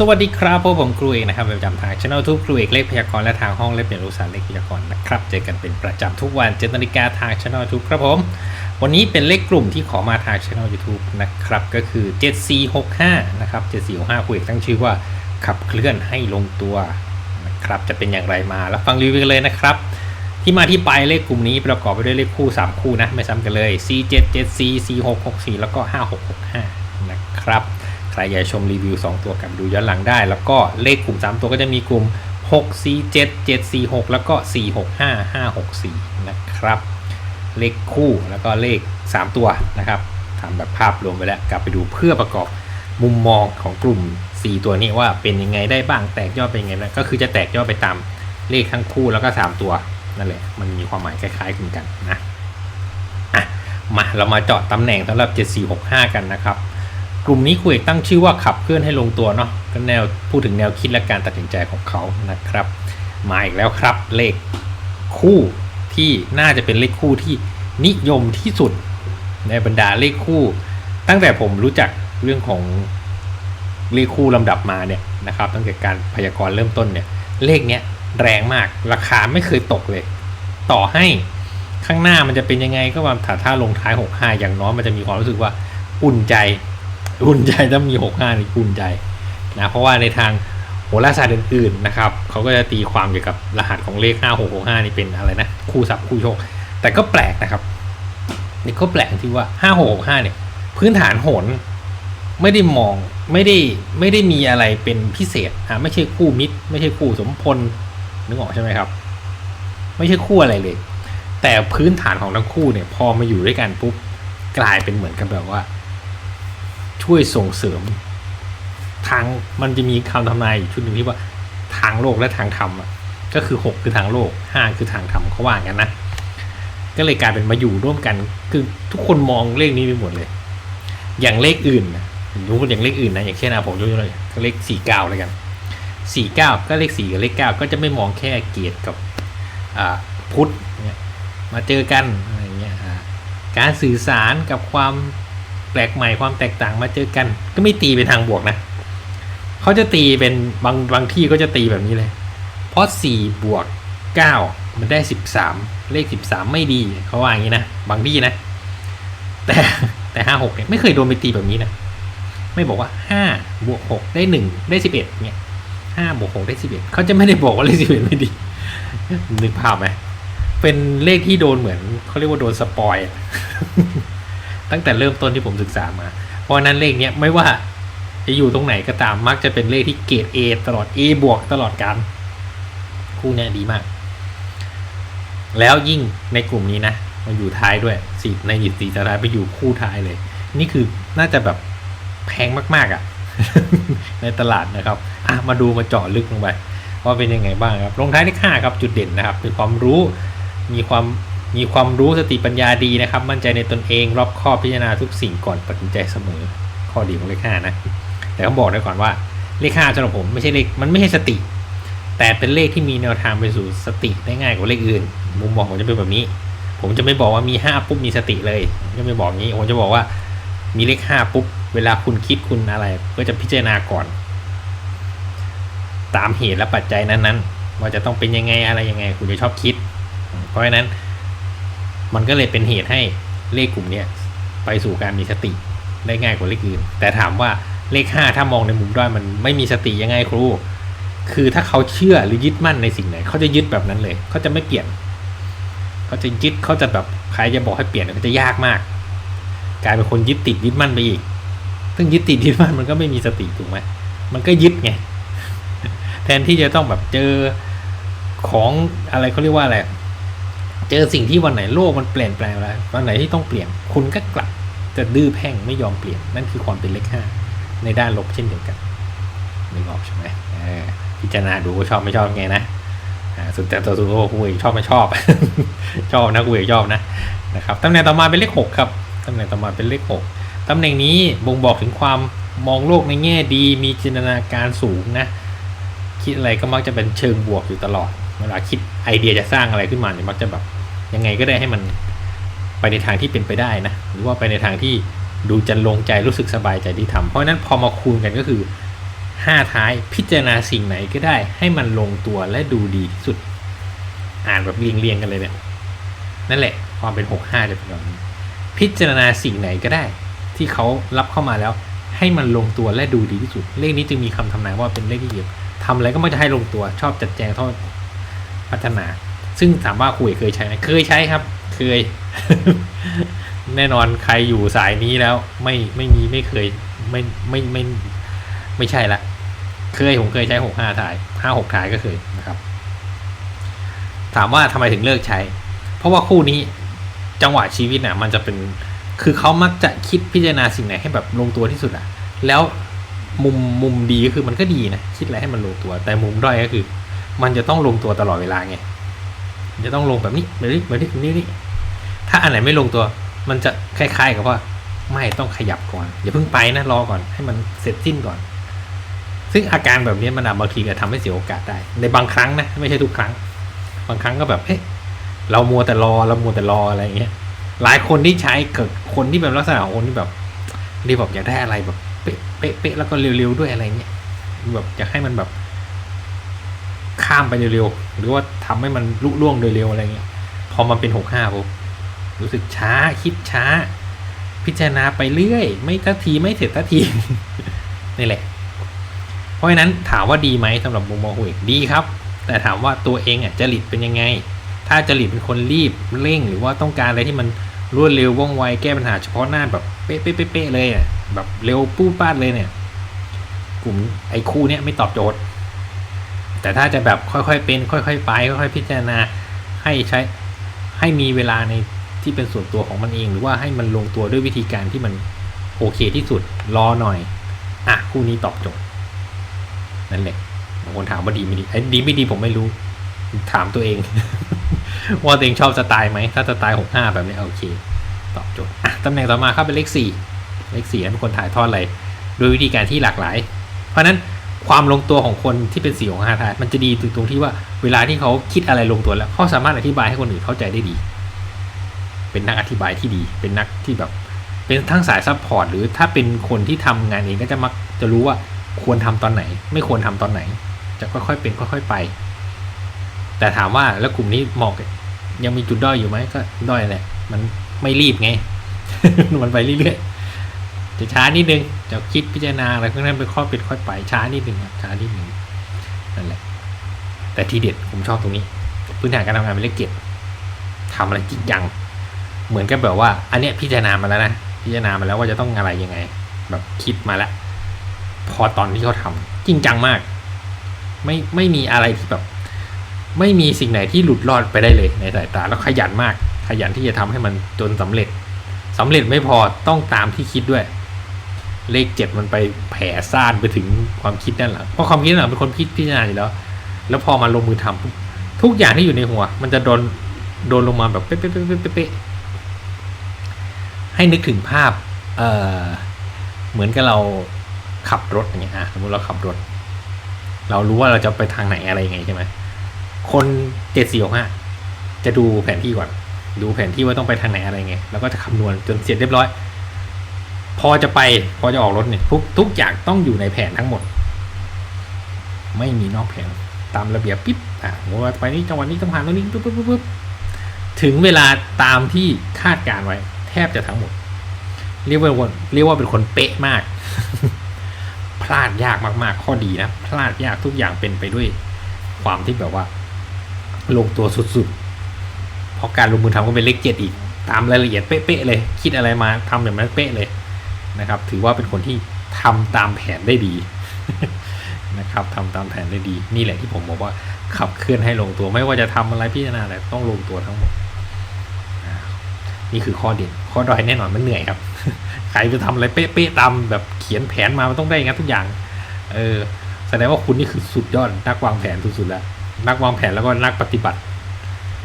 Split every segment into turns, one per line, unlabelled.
สวัสดีครับพวกผมครูเอกนะครับประจำทางช่องทูบครูเอกเลขพยากรณ์และทางห้องเลขเปลี่ยนรูปสารเลขพยากรณ์นะครับ เจอกันเป็นประจำทุกวันเจ็ดนาฬิกาทางช่องทูบครับผม วันนี้เป็นเลขกลุ่มที่ขอมาทางช่องยูทูบนะครับ ก็คือ 7465 นะครับ 7465ครูเอกตั้งชื่อว่าขับเคลื่อนให้ลงตัวนะครับ จะเป็นอย่างไรมาแล้วฟังรีวิวกันเลยนะครับ ที่มาที่ไปเลขกลุ่มนี้ประกอบไปด้วยเลขคู่ 3 คู่นะไม่ซ้ำกันเลย C774 C664 แล้วก็ 5665 นะครับ ครอยากชมรีวิว 2 ตัวกลับดูย้อนหลังได้ แล้วก็เลขกลุ่ม 3 ตัวก็จะมีกลุ่ม6 C7 7 46 แล้วก็ 465 564 นะครับ เลขคู่แล้วก็เลข 3 ตัวนะครับทำแบบภาพรวมไปแล้ว กลับไปดูเพื่อประกอบมุมมองของกลุ่ม 4 ตัวนี้ว่าเป็นยังไงได้บ้างแตกยอดเป็นยังไงนะก็คือจะแตกยอดไปตามเลขทั้งคู่แล้วก็ 3 ตัวนั่นแหละมันมีความหมายคล้ายๆกันกันนะะมาเรามาเจาะตำแหน่งสำหรับ 7465 กันนะครับ กลุ่มนี้คุยตั้งชื่อว่าขับเคลื่อนให้ลงตัวเนาะก็แนวพูดถึงแนวคิดและการตัดสินใจของเขานะครับ มาอีกแล้วครับ เลขคู่ที่น่าจะเป็นเลขคู่ที่นิยมที่สุด ในบรรดาเลขคู่ ตั้งแต่ผมรู้จักเรื่องของเลขคู่ลำดับมาเนี่ยนะครับตั้งแต่การพยากรณ์เริ่มต้นเนี่ยเลขเนี้ยแรงมากราคาไม่เคยตกเลย ต่อให้ข้างหน้ามันจะเป็นยังไงก็ว่าถ้าถ้าลงท้าย 65 อย่างน้อยมันจะมีความรู้สึกว่าอุ่นใจ อุ่นใจถ้ามี65นี่อุ่นใจนะเพราะว่าในทางโหราศาสตร์อื่นๆนะครับเขาก็จะตีความเกี่ยวกับรหัสของเลข5665นี่เป็นอะไรนะคู่ศัพท์คู่โชค แต่ก็แปลกนะครับนี่ก็แปลกที่ว่า5665เนี่ย พื้นฐานโหนไม่ได้มองไม่ได้ไม่ได้มีอะไรเป็นพิเศษอะไม่ใช่คู่มิตร ไม่ใช่คู่สมพลนึกออกใช่ไหมครับ ไม่ใช่คู่อะไรเลย แต่พื้นฐานของทั้งคู่เนี่ย พอมาอยู่ด้วยกันปุ๊บกลายเป็นเหมือนกับแบบว่า ช่วยส่งเสริม ทางมันจะมีคำทำนายอยู่ชุดหนึ่งที่ว่าทางโลกและทางธรรมอะก็คือหกคือทางโลกห้าคือทางธรรมเขาว่ากันนะก็เลยกลายเป็นมาอยู่ร่วมกัน คือทุกคนมองเลขนี้ไปหมดเลย อย่างเลขอื่นนะยกตัวอย่างเลขอื่นนะอย่างเช่นนะผมยกตัวอย่างเลขสี่เก้าเลยกันสี่เก้าก็เลขสี่กับเลขเก้าก็จะไม่มองแค่เกียรติกับพุทธเนี่ยมาเจอกันอะไรเงี้ยการสื่อสารกับความ ปลกใหม่ความแตกต่างมาเจอกัน ก็ไม่ตีเป็นทางบวกนะเขาจะตีเป็นบางบางที่ก็จะตีแบบนี้เลย เพราะสี่บวกเก้ามันได้สิบสามเลขสิบสามไม่ดีเขาว่าอย่างนี้นะบางที่นะ แต่แต่ห้าหกเนี่ยไม่เคยโดนไปตีแบบนี้นะไม่บอกว่าห้าบวกหกได้หนึ่งได้สิบเอ็ดเนี่ยห้าบวกหกได้สิบเอ็ดเขาจะไม่ได้บอกว่าเลขสิบเอ็ดไม่ดีนึกภาพไหมเป็นเลขที่โดนเหมือนเขาเรียกว่าโดนสปอย ตั้งแต่เริ่มต้นที่ผมศึกษามา เพราะนั้นเลขเนี้ยไม่ว่าจะอยู่ตรงไหนก็ตามมักจะเป็นเลขที่เกรด A ตลอด A บวกตลอดการคู่เนี้ยดีมาก แล้วยิ่งในกลุ่มนี้นะมาอยู่ท้ายด้วยสี่ในหยิบสี่ท้ายไปอยู่คู่ท้ายเลย นี่คือน่าจะแบบแพงมากๆอะ่ะ ในตลาดนะครับอะมาดูมาเจาะลึกลงไปว่าเป็นยังไงบ้างครับลงท้ายเลขห้าครับจุดเด่นนะครับเป็นความรู้มีความ มีความรู้สติปัญญาดีนะครับ มั่นใจในตนเอง รอบคอบพิจารณาทุกสิ่งก่อนตัดสินใจเสมอ ข้อดีของเลขห้านะ แต่ต้องบอกไว้ก่อนว่าเลขห้าสำหรับผมไม่ใช่เลขมันไม่ใช่สติ แต่เป็นเลขที่มีแนวทางไปสู่สติได้ง่ายกว่าเลขอื่น มุมมองผมจะเป็นแบบนี้ ผมจะไม่บอกว่ามีห้าปุ๊บมีสติเลยจะไม่บอกงี้ผมจะบอกว่ามีเลขห้าปุ๊บเวลาคุณคิดคุณอะไรก็จะพิจารณาก่อน ตามเหตุและปัจจัยนั้นๆว่าจะต้องเป็นยังไงอะไรยังไง คุณจะชอบคิด เพราะฉะนั้น มันก็เลยเป็นเหตุให้เลขกลุ่มเนี้ยไปสู่การมีสติได้ง่ายกว่าเลขอื่น แต่ถามว่าเลขห้าถ้ามองในมุมด้อยมันไม่มีสติยังไงครู คือถ้าเขาเชื่อหรือยึดมั่นในสิ่งไหน เขาจะยึดแบบนั้นเลย เขาจะไม่เปลี่ยน เขาจะยึดเขาจะแบบใครจะบอกให้เปลี่ยนมันจะยากมาก กลายเป็นคนยึดติดยึดมั่นไปอีก ซึ่งยึดติดยึดมั่นมันก็ไม่มีสติถูกไหมมันก็ยึดไง แทนที่จะต้องแบบเจอของอะไรเขาเรียกว่าอะไร เจอสิ่งที่วันไหนโลกมันเปลี่ยนแปลงอะไรวันไหนที่ต้องเปลี่ยนคุณก็กลับจะดื้อแพ่งไม่ยอมเปลี่ยนนั่นคือความเป็นเลขห้าในด้านลบเช่นเดียวกันนึกออกใช่ไหมพิจารณาดูว่าชอบไม่ชอบไงนะสุดแต่ตัวสุดโอ้คุยชอบไม่ชอบ ชอบนะคุยชอบนะนะครับตำแหน่งต่อมาเป็นเลขหกครับตำแหน่งต่อมาเป็นเลขหกตำแหน่งนี้บ่งบอกถึงความมองโลกในแง่ดี มีจินตนาการสูงนะ คิดอะไรก็มักจะเป็นเชิงบวกอยู่ตลอด เวลาคิดไอเดียจะสร้างอะไรขึ้นมาเนี่ยมักจะแบบ ยังไงก็ได้ให้มันไปในทางที่เป็นไปได้นะ หรือว่าไปในทางที่ดูจะลงใจรู้สึกสบายใจที่ทำเพราะนั้นพอมาคูณกันก็คือห้าท้ายพิจารณาสิ่งไหนก็ได้ ให้มันลงตัวและดูดีที่สุด อ่านแบบเรียงๆกันเลยเนี่ยนั่นแหละ ความเป็นหกห้าจะเป็นแบบนี้พิจารณาสิ่งไหนก็ได้ ที่เขารับเข้ามาแล้ว ให้มันลงตัวและดูดีที่สุด เลขนี้จึงมีคำทำนายว่าเป็นเลขที่เกี่ยวทำอะไรก็มักจะให้ลงตัวชอบจัดแจงทอดพัฒนา ซึ่งถามว่าคุยเคยใช้ไหมเคยใช้ครับ เคย แน่นอนใครอยู่สายนี้แล้ว ไม่ไม่มีไม่เคยไม่ไม่ไม่ไม่ไม่ใช่ละเคยผมเคยใช้หกห้าถ่ายห้าหกถ่ายก็เคยนะครับ ถามว่าทำไมถึงเลิกใช้ เพราะว่าคู่นี้จังหวะชีวิตน่ะ มันจะเป็นคือเขามักจะคิดพิจารณาสิ่งไหนให้แบบลงตัวที่สุดอะแล้วมุมมุมดีก็คือมันก็ดีนะ คิดอะไรให้มันลงตัว แต่มุมด้อยก็คือ มันจะต้องลงตัวตลอดเวลาไง จะต้องลงแบบนี้แบบนี้แบบนี้แบบนี้นี่ถ้าอันไหนไม่ลงตัว มันจะคล้ายๆกับว่า ไม่ต้องขยับก่อนอย่าเพิ่งไปนะรอก่อนให้มันเสร็จสิ้นก่อน ซึ่งอาการแบบนี้มันอาจบางทีก็ทำให้เสียโอกาสได้ ในบางครั้งนะไม่ใช่ทุกครั้ง บางครั้งก็แบบเฮ้ยเรามัวแต่รอเรามัวแต่รออะไรอย่างเงี้ยหลายคนที่ใช้เกิดคนที่แบบลักษณะของคนที่แบบที่แบบอยากได้อะไรแบบเป๊ะเป๊ะเป๊ะแล้วก็เร็วๆด้วยอะไรเงี้ยแบบอยากให้มันแบบ ข้ามไปเร็วๆหรือว่าทำให้มันลุล่วงโดยเร็วอะไรเงี้ยพอมันเป็นหกห้าปุ๊บรู้สึกช้าคิดช้า พิจารณาไปเรื่อย ไม่ทัทีไม่เสร็จทัทีนี่แหละ เพราะฉะนั้นถามว่าดีไหมสำหรับมุมมองของเอกดีครับ แต่ถามว่าตัวเองอะจริตเป็นยังไง ถ้าจริตเป็นคนรีบเร่ง หรือว่าต้องการอะไรที่มันรวดเร็วว่องไวแก้ปัญหาเฉพาะหน้าแบบเป๊ะเป๊ะเป๊ะเป๊ะเลยอะแบบเร็วปู้ป้าดเลยเนี่ย กลุ่มไอ้คู่เนี้ยไม่ตอบโจทย์ แต่ถ้าจะแบบค่อยๆเป็น ค่อยๆไป ค่อยๆพิจารณาให้ใช้ให้มีเวลาในที่เป็นส่วนตัวของมันเอง หรือว่าให้มันลงตัวด้วยวิธีการที่มันโอเคที่สุดรอหน่อย อะคู่นี้ตอบโจทย์นั่นแหละบางคนถามว่าดีไม่ดีไอ้ดีไม่ดีผมไม่รู้ ถามตัวเอง ว่าตัวเองชอบสไตล์ไหมถ้าสไตล์หกห้าแบบนี้โอเค ตอบโจทย์อะตำแหน่งต่อมาครับเป็นเลขสี่เลขสี่ให้เป็นคนถ่ายทอดอะไรโดยวิธีการที่หลากหลาย เพราะนั้น ความลงตัวของคนที่เป็นสีของห้าถ่ายมันจะดีตรงที่ว่าเวลาที่เขาคิดอะไรลงตัวแล้วเขาสามารถอธิบายให้คนอื่นเข้าใจได้ดี เป็นนักอธิบายที่ดี เป็นนักที่แบบ เป็นทั้งสายซัพพอร์ตหรือถ้าเป็นคนที่ทำงานเองก็จะมักจะรู้ว่าควรทำตอนไหน ไม่ควรทำตอนไหน จะค่อยๆเป็นค่อย ๆไป แต่ถามว่าแล้วกลุ่มนี้เหมาะยังมีจุดด้อยอยู่ไหมก็ด้อยแหละ มันไม่รีบไง มันไปเรื่อยๆ จะช้านิดนึงจะคิดพิจารณาอะไรข้างนั้นไปค่อเป็นค่อยไปช้านิดนึงครับช้านิดนึงนั่นแหละ แต่ทีเด็ดผมชอบตรงนี้ พื้นฐานการทำงานเป็นเลขเจ็ดทำอะไรจริงจังเหมือนกับแบบว่า อันเนี้ยพิจารณามาแล้วนะพิจารณามาแล้วว่าจะต้องอะไรยังไง แบบคิดมาแล้ว พอตอนที่เขาทำจริงจังมาก ไม่ไม่มีอะไรที่แบบ ไม่มีสิ่งไหนที่หลุดรอดไปได้เลยในสายตาแล้วขยันมาก ขยันที่จะทำให้มันจนสำเร็จสำเร็จไม่พอต้องตามที่คิดด้วย เลขเจ็ดมันไปแผ่ซ่านไปถึงความคิดด้านหลังเพราะความคิดด้านหลังเป็นคนพิจารณาอยู่แล้ว แล้วพอมาลงมือทำปุ๊บทุกอย่างที่อยู่ในหัว มันจะโดนโดนลงมาแบบเป๊ะเป๊ะเป๊ะเป๊ะให้นึกถึงภาพ เออเหมือนกับเราขับรถอย่างเงี้ยอสมมติเราขับรถ เรารู้ว่าเราจะไปทางไหนอะไรยังไงใช่ไหมคนเจ็ดสี่ห้าจะดูแผนที่ก่อน ดูแผนที่ว่าต้องไปทางไหนอะไรไง แล้วก็จะคำนวณจนเสร็จเรียบร้อย พอจะไปพอจะออกรถเนี่ยทุกทุกอย่างต้องอยู่ในแผนทั้งหมด ไม่มีนอกแผนตามระเบียบปิ๊บอะว่าไปนี่จังหวัดนี้ต้องผ่านตรงนี้ปุ๊บปุ๊บปุ๊บปุ๊บถึงเวลาตามที่คาดการไว้ แทบจะทั้งหมด เรียกว่าเรียกว่าเป็นคนเป๊ะมาก พลาดยากมากๆ ข้อดีนะพลาดยากทุกอย่างเป็นไปด้วยความที่แบบว่า ลงตัวสุดๆเพราะการลงมือทำก็เป็นเลขเจ็ดอีก ตามรายละเอียดเป๊ะๆเลย คิดอะไรมาทำแบบนั้นเป๊ะเลย นะครับ ถือว่าเป็นคนที่ทำตามแผนได้ดีนะครับทำตามแผนได้ดี นี่แหละที่ผมบอกว่าขับเคลื่อนให้ลงตัวไม่ว่าจะทำอะไรพิจารณาอะไรต้องลงตัวทั้งหมดนี่คือข้อเด่นข้อด้อยแน่นอนมันเหนื่อยครับใครจะทำอะไรเป๊ะๆตามแบบเขียนแผนมามันต้องได้งั้นทุกอย่างเออแสดงว่าคุณนี่คือสุดยอดนักวางแผนสุดๆแล้วนักวางแผนแล้วก็นักปฏิบัติ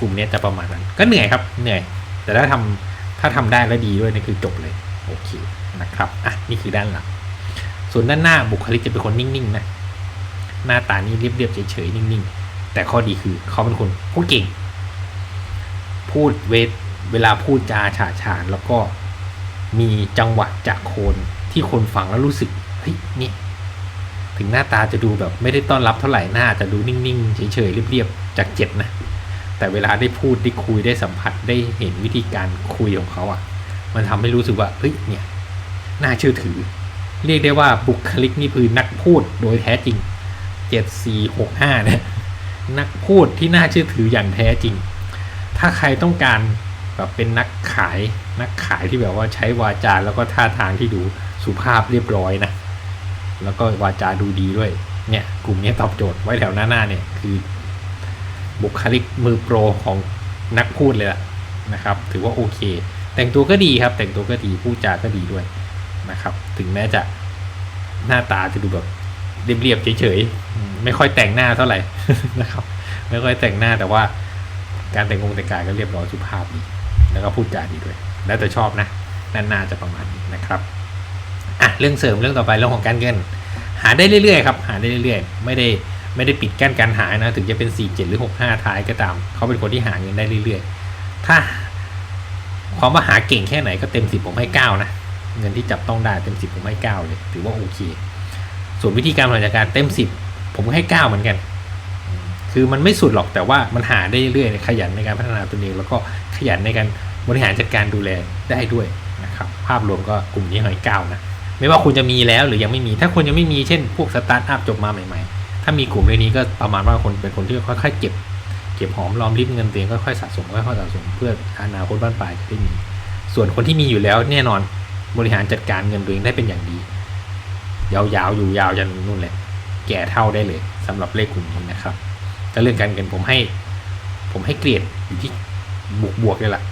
กลุ่มนี้จะประมาณนั้น ก็เหนื่อยครับเหนื่อย แต่ถ้าทำถ้าทำได้และดีด้วยนี่คือจบเลย โอเคนะครับอะนี่คือด้านหลัง ส่วนด้านหน้าบุคลิกจะเป็นคนนิ่งๆนะหน้าตานี่เรียบๆเฉยๆนิ่งๆ แต่ข้อดีคือเขาเป็นคนพูดเก่ง พูดเวทเวลาพูดจาฉาฉาน แล้วก็มีจังหวะจากโคนที่คนฟังแล้วรู้สึกเฮ้ยนี่ถึงหน้าตาจะดูแบบไม่ได้ต้อนรับเท่าไหร่หน้าจะดูนิ่งๆ เฉยๆเรียบๆจากเจ็ดนะ แต่เวลาได้พูดได้คุยได้สัมผัสได้เห็นวิธีการคุยของเขาอะ่ะ มันทำให้รู้สึกว่าเฮ้ยเนี่ยน่าเชื่อถือ เรียกได้ว่าบุคลิกนี่คือนักพูดโดยแท้จริงเจ็ดสี่หกห้าเนี่ยนักพูดที่น่าเชื่อถืออย่างแท้จริง ถ้าใครต้องการแบบเป็นนักขายนักขายที่แบบว่าใช้วาจาแล้วก็ท่าทางที่ดูสุภาพเรียบร้อยนะ แล้วก็วาจาดูดีด้วย เนี่ยกลุ่มนี้ตอบโจทย์ไว้แถวหน้าๆเนี่ยคือ บุคลิกมือโปรของนักพูดเลยล่ะนะครับ ถือว่าโอเค แต่งตัวก็ดีครับ แต่งตัวก็ดีพูดจาก็ดีด้วยนะครับ ถึงแม้จะหน้าตาจะดูแบบเรียบๆเฉยๆไม่ค่อยแต่งหน้าเท่าไหร่นะครับ ไม่ค่อยแต่งหน้าแต่ว่า การแต่งองค์แต่งกายก็เรียบร้อยสุภาพดีแล้วก็พูดจาดีด้วย แล้วแต่ชอบนะนานๆจะประมาณนี้นะครับอะเรื่องเสริมเรื่องต่อไปเรื่องของการเงิน หาได้เรื่อยๆครับหาได้เรื่อยๆ ไม่ได้ไม่ได้ปิดกั้นการหานะ ถึงจะเป็น 4 7 หรือ 6 5 ท้ายก็ตาม เขาเป็นคนที่หาเงินได้เรื่อยๆ ถ้า ความว่าหาเก่งแค่ไหนก็เต็ม10ผมให้9นะ เงินที่จับต้องได้เต็ม10ผมให้9เลย ถือว่าโอเค ส่วนวิธีการบริหารจัดการเต็ม10ผมให้9เหมือนกัน คือมันไม่สุดหรอกแต่ว่ามันหาได้เรื่อยๆขยันในการพัฒนาตัวเองแล้วก็ขยันในการบริหารจัดการดูแลได้ด้วยนะครับ ภาพรวมก็กลุ่มนี้ให้เก้านะ ไม่ว่าคุณจะมีแล้วหรือยังไม่มี ถ้าคุณยังไม่มีเช่นพวกสตาร์ทอัพจบมาใหม่ ๆ ถ้ามีกลุ่มในนี้ก็ประมาณว่าคนเป็นคนที่ค่อยๆเก็บ เก็บหอมรอมริบเงินตัวเองค่อยๆสะสมค่อยๆสะสมเพื่ออนาคตบ้านปลายจะได้มี ส่วนคนที่มีอยู่แล้วแน่นอนบริหารจัดการเงินตัวเองได้เป็นอย่างดี ยาวๆอยู่ยาวจนนู่นแหละ แก่เท่าได้เลยสำหรับเลขกลุ่มนี้นะครับแต่เรื่องการเงินผมให้ ผมให้เกรดอยู่ที่บวกบวกๆเลยล่ะ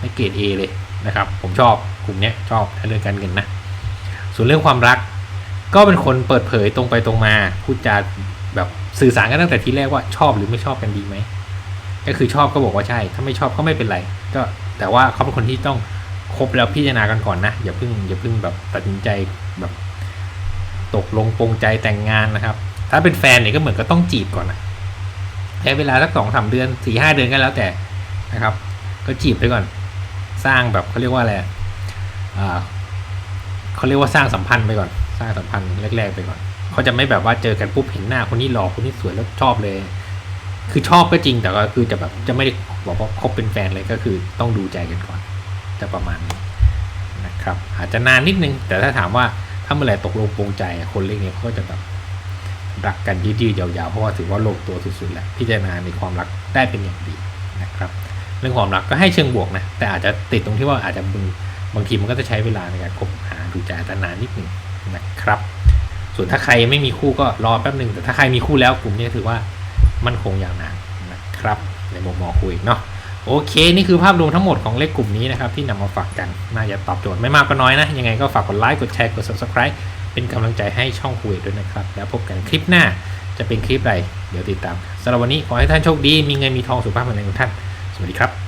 ให้เกรด A เลยนะครับ ผมชอบกลุ่มนี้ชอบถ้าเรื่องการเงินนะ ส่วนเรื่องความรัก ก็เป็นคนเปิดเผยตรงไปตรงมาพูดจา แบบสื่อสารกันตั้งแต่ทีแรกว่าชอบหรือไม่ชอบกันดีไหมก็คือชอบก็บอกว่าใช่ ถ้าไม่ชอบก็ไม่เป็นไร ก็แต่ว่าเขาเป็นคนที่ต้องคบแล้วพิจารณากันก่อนนะอย่าเพิ่งอย่าเพิ่งแบบตัดสินใจแบบตกลงปรงใจแต่งงานนะครับ ถ้าเป็นแฟนเนี่ยก็เหมือนก็ต้องจีบก่อนนะใช้เวลาสักสองสามเดือนสี่ห้าเดือนก็แล้วแต่นะครับ ก็จีบไปก่อน สร้างแบบเขาเรียกว่าอะไรอ่าเขาเรียกว่าสร้างสัมพันธ์ไปก่อน สร้างสัมพันธ์แรก ๆ ไปก่อน เขาจะไม่แบบว่าเจอกันปุ๊บเห็นหน้าคนนี้หล่อคนนี้สวยแล้วชอบเลย คือชอบก็จริงแต่ก็คือจะแบบจะไม่ได้บอกว่าคบเป็นแฟนเลยก็คือต้องดูใจกันก่อน จะประมาณนี้นะครับ อาจจะนานนิดนึง แต่ถ้าถามว่าถ้าเมื่อไหร่ตกลงปรงใจคนเรื่องนี้เขาก็จะแบบรักกันยืดๆยาวๆเพราะว่าถือว่าลงตัวสุดๆแล้วพิจารณาในความรักได้เป็นอย่างดีนะครับ เรื่องความรักก็ให้เชิงบวกนะแต่อาจจะติดตรงที่ว่าอาจจะบางบางทีมันก็จะใช้เวลาในการคบหาดูใจอาจจะนานนิดหนึ่งนะครับ ส่วนถ้าใครไม่มีคู่ก็รอแป๊บหนึ่งแต่ถ้าใครมีคู่แล้วกลุ่มนี้ถือว่ามั่นคงยาวนานนะครับ ในมุมมองคุยเนาะโอเค นี่คือภาพรวมทั้งหมดของเลขกลุ่มนี้นะครับ ที่นำมาฝากกัน น่าจะตอบโจทย์ไม่มากก็น้อยนะ ยังไงก็ฝากกดไลค์กดแชร์กด subscribe เป็นกำลังใจให้ช่องคุยด้วยนะครับ แล้วพบกันคลิปหน้าจะเป็นคลิปอะไรเดี๋ยวติดตามสำหรับวันนี้ขอให้ท่านโชคดีมีเงินมีทองสุขภาพแข็งแรงทุกท่านสวัสดีครับ